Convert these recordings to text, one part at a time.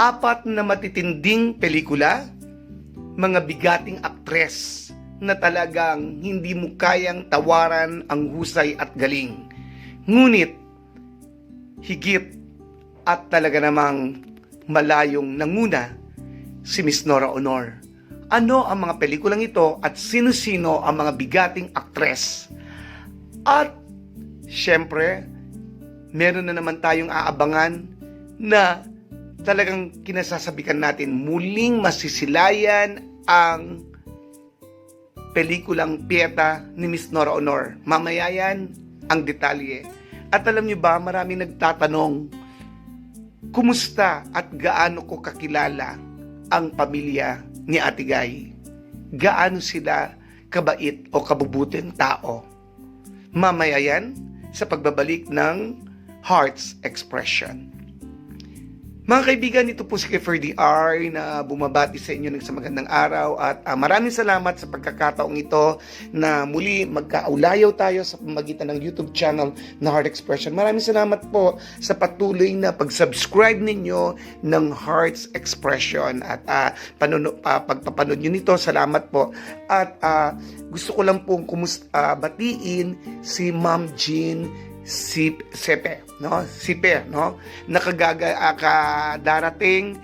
apat na matitinding pelikula, mga bigating aktres na talagang hindi mo kayang tawaran ang husay at galing. Ngunit, higit at talaga namang malayong nanguna si Miss Nora Honor. Ano ang mga pelikulang ito at sino-sino ang mga bigating aktres? At, syempre, meron na naman tayong aabangan na talagang kinasasabikan natin muling masisilayan ang pelikulang Pieta ni Miss Nora Honor. Mamaya yan ang detalye. At alam niyo ba, marami nagtatanong, kumusta at gaano ko kakilala ang pamilya ni Ate Guy? Gaano sila kabait o kabubuting tao? Mamaya yan sa pagbabalik ng Hearts Expression. Mga kaibigan, ito po si Kiefer DR na bumabati sa inyo ng sa magandang araw at ah, maraming salamat sa pagkakataong ito na muli magkaulayaw tayo sa pamagitan ng YouTube channel na Heart Expression. Maraming salamat po sa patuloy na pag-subscribe ninyo ng Hearts Expression at uh, panuno, ah, pagpapanood nyo nito. Salamat po. At ah, gusto ko lang pong kumus, ah, batiin si Ma'am Jean si Sepe, no? Sipe, no? Nakagaga ah, kadarating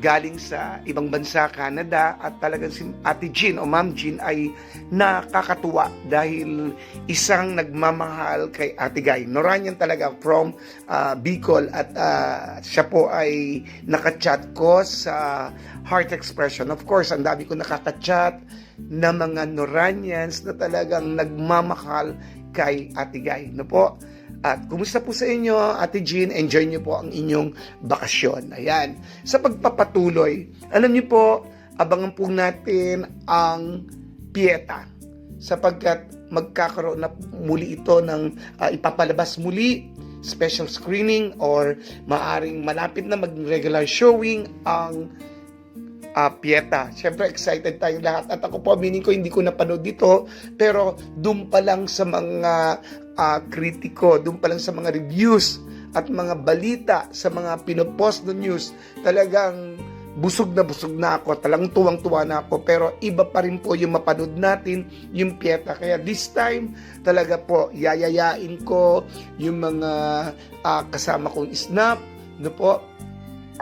galing sa ibang bansa, Canada, at talagang si Ate Jean o Ma'am Jean ay nakakatuwa dahil isang nagmamahal kay Ate Guy. Noranyan talaga from ah, Bicol at ah, siya po ay nakachat ko sa Heart Expression. Of course, ang dami ko nakakachat na mga Noranians na talagang nagmamahal kay Ate Guy. No po? At kumusta po sa inyo, Ate Jean? Enjoy niyo po ang inyong bakasyon. Ayan. Sa pagpapatuloy, alam niyo po, abangan po natin ang Pieta sapagkat magkakaroon na muli ito ng ah, ipapalabas muli special screening or maaring malapit na maging regular showing ang uh, Pieta. Siyempre, excited tayo lahat. At ako po, meaning ko, hindi ko napanood dito. Pero, doon pa lang sa mga uh, kritiko, doon pa lang sa mga reviews at mga balita, sa mga pinopost na news, talagang busog na busog na ako, talang tuwang-tuwa na ako, pero iba pa rin po yung mapanood natin, yung Pieta. Kaya this time, talaga po, yayayain ko yung mga uh, kasama kong snap, no po,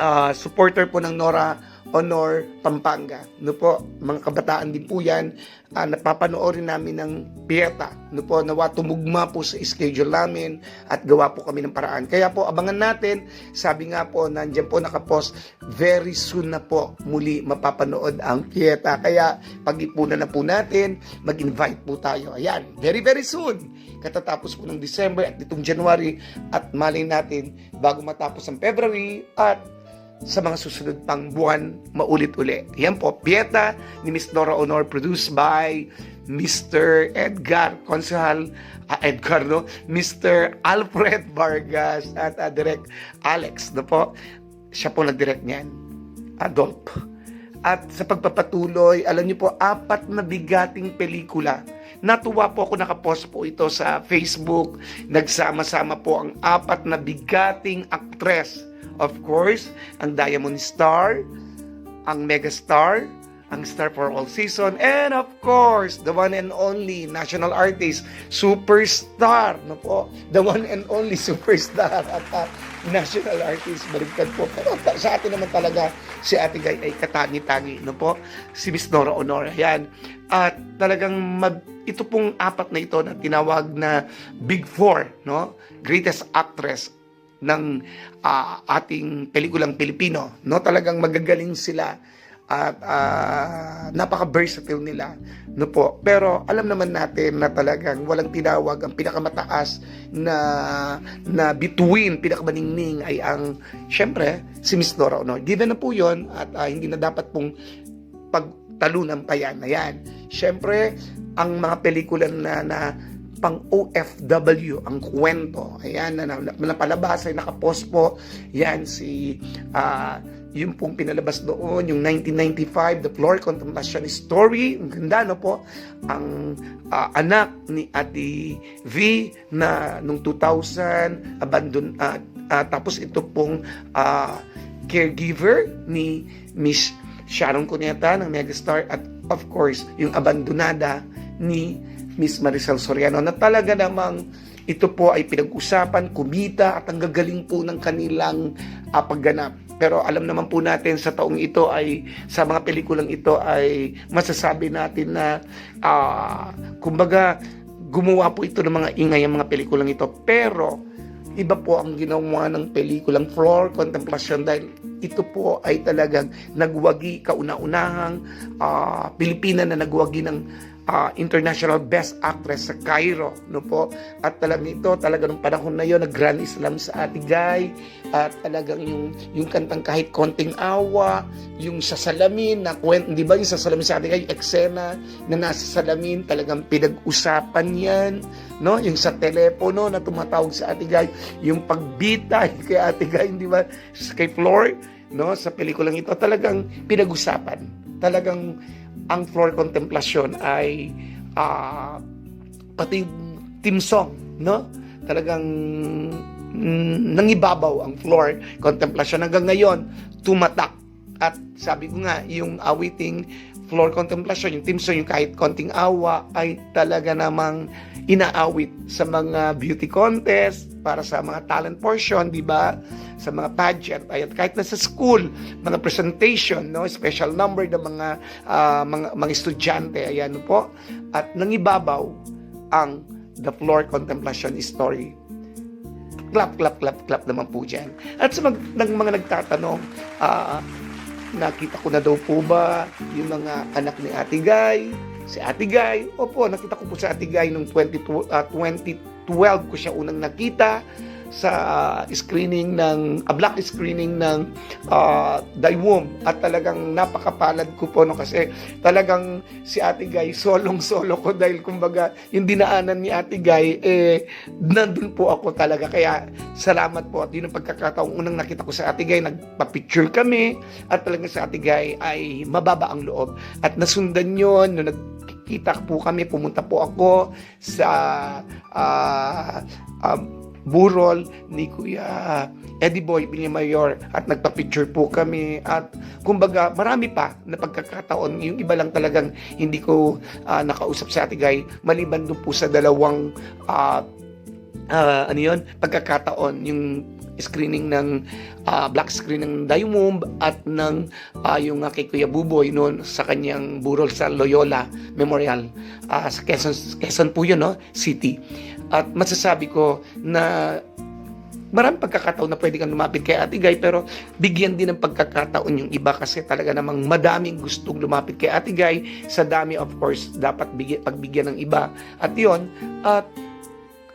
uh, supporter po ng Nora Honor Pampanga. No po, mga kabataan din po yan. Uh, napapanoorin namin ng Pieta. No po, nawa tumugma po sa schedule namin at gawa po kami ng paraan. Kaya po, abangan natin. Sabi nga po, nandiyan po nakapost, very soon na po muli mapapanood ang Pieta. Kaya pag-ipunan na po natin, mag-invite po tayo. Ayan, very very soon. Katatapos po ng December at itong January at malay natin bago matapos ang February at sa mga susunod pang buwan maulit-uli. Yan po, Pieta ni Miss Nora Honor produced by Mr. Edgar Consehal uh, Edgar no Mr. Alfred Vargas at uh, Direct Alex no po siya po nag-direct niyan Adolf at sa pagpapatuloy alam niyo po apat na bigating pelikula Natuwa po ako nakapost po ito sa Facebook. Nagsama-sama po ang apat na bigating aktres Of course, ang Diamond Star, ang Megastar, ang Star for All Season, and of course, the one and only national artist, superstar, no po, the one and only superstar at uh, national artist, baliktad po. Pero sa atin naman talaga, si Ate Guy ay katangi-tangi, no po, si Miss Nora Honor, yan. At talagang mag, ito pong apat na ito na tinawag na Big Four, no? Greatest Actress ng uh, ating pelikulang Pilipino. No, talagang magagaling sila at uh, napaka-versatile nila. No po. Pero alam naman natin na talagang walang tinawag ang pinakamataas na na between pinakamaningning ay ang syempre si Miss Nora Honor. Given na po 'yon at uh, hindi na dapat pong pagtalunan pa yan. Ayan. Syempre, ang mga pelikula na, na pang OFW ang kwento. Ayan, na, na, napalabas ay nakapost po. Yan si uh, yung pong pinalabas doon, yung 1995, The Floor Contemplation Story. Ang ganda, no po? Ang uh, anak ni Ate V na nung 2000, abandon, uh, uh, tapos ito pong uh, caregiver ni Miss Sharon Cuneta ng Megastar at of course, yung abandonada ni Miss Maricel Soriano na talaga namang ito po ay pinag-usapan, kumita at ang gagaling po ng kanilang ah, pagganap. Pero alam naman po natin sa taong ito ay sa mga pelikulang ito ay masasabi natin na ah, kumbaga gumawa po ito ng mga ingay ang mga pelikulang ito. Pero iba po ang ginawa ng pelikulang Floor Contemplation dahil ito po ay talagang nagwagi kauna-unahang ah, Pilipina na nagwagi ng ah, International Best Actress sa Cairo no po? At talagang ito talaga nung panahon na yon nag Grand Islam sa Ate Guy at talagang yung yung kantang kahit konting awa yung sa salamin na kwent di ba yung sa salamin sa Ate Guy yung eksena na nasa salamin talagang pinag-usapan yan no? Yung sa telepono na tumatawag sa Ate Guy yung pagbitay kay Ate Guy di ba? Kay Floor no? Sa pelikulang ito talagang pinag-usapan. Talagang ang floor contemplation ay ah, pati team song no? Talagang nangibabaw ang floor contemplation. Hanggang ngayon tumatak. At sabi ko nga yung awiting floor contemplation yung team song yung kahit konting awa ay talaga namang inaawit sa mga beauty contest para sa mga talent portion, di ba? Sa mga pageant, ayan, kahit na sa school, mga presentation, no, special number ng mga ah, mga mga estudyante, ayan po. At nangibabaw ang the floor contemplation story. Clap, clap, clap, clap naman po dyan. At sa mag, ng mga nagtatanong, ah, nakita ko na daw po ba yung mga anak ni Ate Guy, si Ate Guy. Opo, nakita ko po si Ate Guy nung 20, ah, 2012 ko siya unang nakita sa ah, screening ng a black screening ng uh, Daywom at talagang napakapalad ko po no? Kasi talagang si Ate Guy solong solo ko dahil kumbaga yung dinaanan ni Ate Guy eh nandun po ako talaga. Kaya salamat po. At yun ang pagkakataong unang nakita ko sa Ate Guy. Nagpa-picture kami at talagang sa Ate Guy ay mababa ang loob. At nasundan yun nung nagkita po kami pumunta po ako sa ah, ah, burol ni Kuya Eddie Boy Villamayor at nagpa-picture po kami. At kumbaga marami pa na pagkakataon. Yung iba lang talagang hindi ko ah, nakausap sa Ate Guy maliban doon po sa dalawang ah, ah, ano yun pagkakataon. Yung screening ng ah, black screen ng Diamond at ng ah, yung uh, kay Kuya Buboy noon sa kanyang burol sa Loyola Memorial ah, sa Quezon, Quezon po yun no? City at masasabi ko na maraming pagkakataon na pwede kang lumapit kay Ate Guy pero bigyan din ng pagkakataon yung iba kasi talaga namang madaming gustong lumapit kay Ate Guy. Sa dami of course dapat bigyan, pagbigyan ng iba. At yon at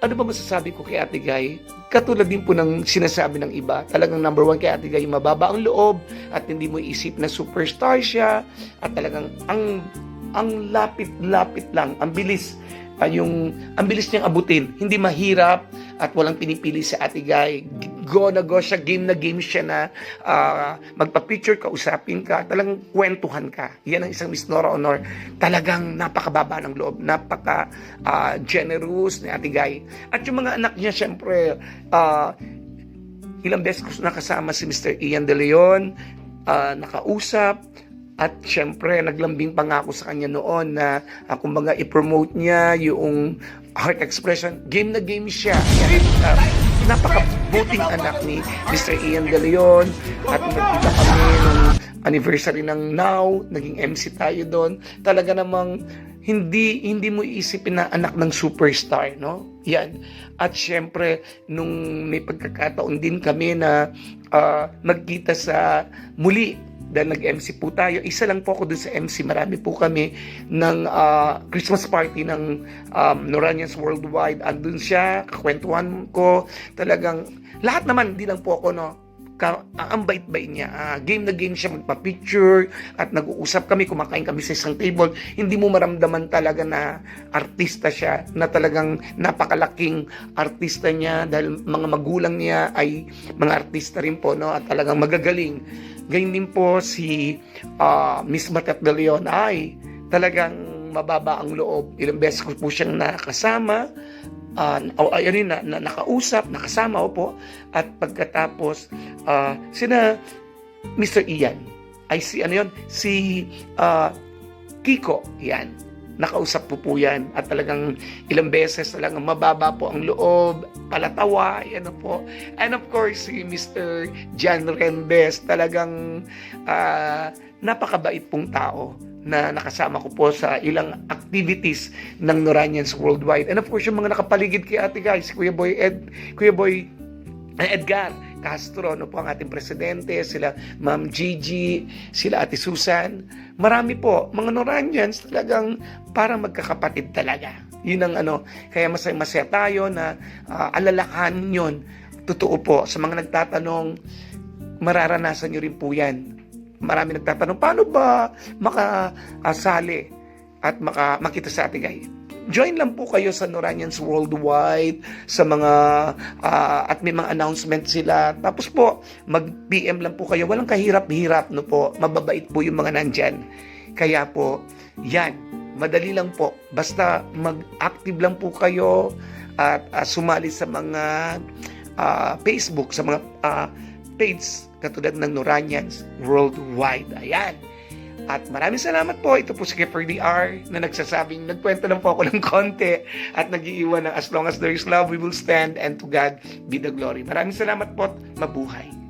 ano ba masasabi ko kay Ate Guy? Katulad din po ng sinasabi ng iba, talagang number one kay Ate Guy, mababa ang loob at hindi mo isip na superstar siya. At talagang ang ang lapit-lapit lang, ang bilis ah, yung ang bilis niyang abutin, hindi mahirap at walang pinipili sa Ate Guy. Go na go siya, game na game siya na ah, magpa-picture ka, usapin ka, talagang kwentuhan ka. Yan ang isang Miss Nora Honor. Talagang napakababa ng loob, napaka ah, generous ni Ate Guy. At yung mga anak niya, syempre, ah, ilang beses ko nakasama si Mr. Ian De Leon, ah, nakausap, at syempre, naglambing pa nga ako sa kanya noon na uh, kumbaga i-promote niya yung heart expression. Game na game siya. Uh, napakabuting anak ni Mr. Ian De Leon at nagkita kami nung anniversary ng Now, naging MC tayo doon. Talaga namang hindi hindi mo isipin na anak ng superstar, no? Yan. At syempre, nung may pagkakataon din kami na uh, magkita sa muli dahil nag-MC po tayo. Isa lang po ako dun sa MC. Marami po kami ng ah, Christmas party ng um, Noranians Worldwide. Andun siya, kakwentuhan ko. Talagang, lahat naman, hindi lang po ako, no, ka, ang bait-bait niya. Ah, game na game siya, magpa-picture at nag-uusap kami, kumakain kami sa isang table. Hindi mo maramdaman talaga na artista siya, na talagang napakalaking artista niya dahil mga magulang niya ay mga artista rin po, no? At talagang magagaling. Ganyan din po si ah, Miss Matat de Leon ay talagang mababa ang loob. Ilang beses ko po siyang nakasama, uh, o ayun na, na, nakausap, nakasama ko po, at pagkatapos, ah, sina Mr. Ian. Ay si ano yun? Si ah, Kiko. Yan. Nakausap po po yan. At talagang ilang beses talagang mababa po ang loob, palatawa, yan po. And of course, si Mr. John Rendes, talagang ah, napakabait pong tao na nakasama ko po sa ilang activities ng Noranians Worldwide. And of course, yung mga nakapaligid kay ate guys, Kuya Boy Ed, Kuya Boy Edgar Castro, ano po ang ating presidente, sila Ma'am Gigi, sila Ate Susan. Marami po, mga Noranians talagang parang magkakapatid talaga. Yun ang ano, kaya masaya-masaya tayo na ah, alalakan yun. Totoo po, sa mga nagtatanong, mararanasan nyo rin po yan. Marami nagtatanong, paano ba makasali at maka, makita sa ating guys? Join lang po kayo sa Noranians Worldwide sa mga ah, at may mga announcement sila. Tapos po, mag-PM lang po kayo. Walang kahirap-hirap no po. Mababait po yung mga nandyan. Kaya po, yan. Madali lang po. Basta mag-active lang po kayo at ah, sumali sa mga ah, Facebook, sa mga ah, page katulad ng Noranians Worldwide. Ayan. At maraming salamat po. Ito po si Kipper DR na nagsasabing, nagkwento lang po ako ng konti at nag-iiwan ng as long as there is love, we will stand and to God be the glory. Maraming salamat po. at Mabuhay.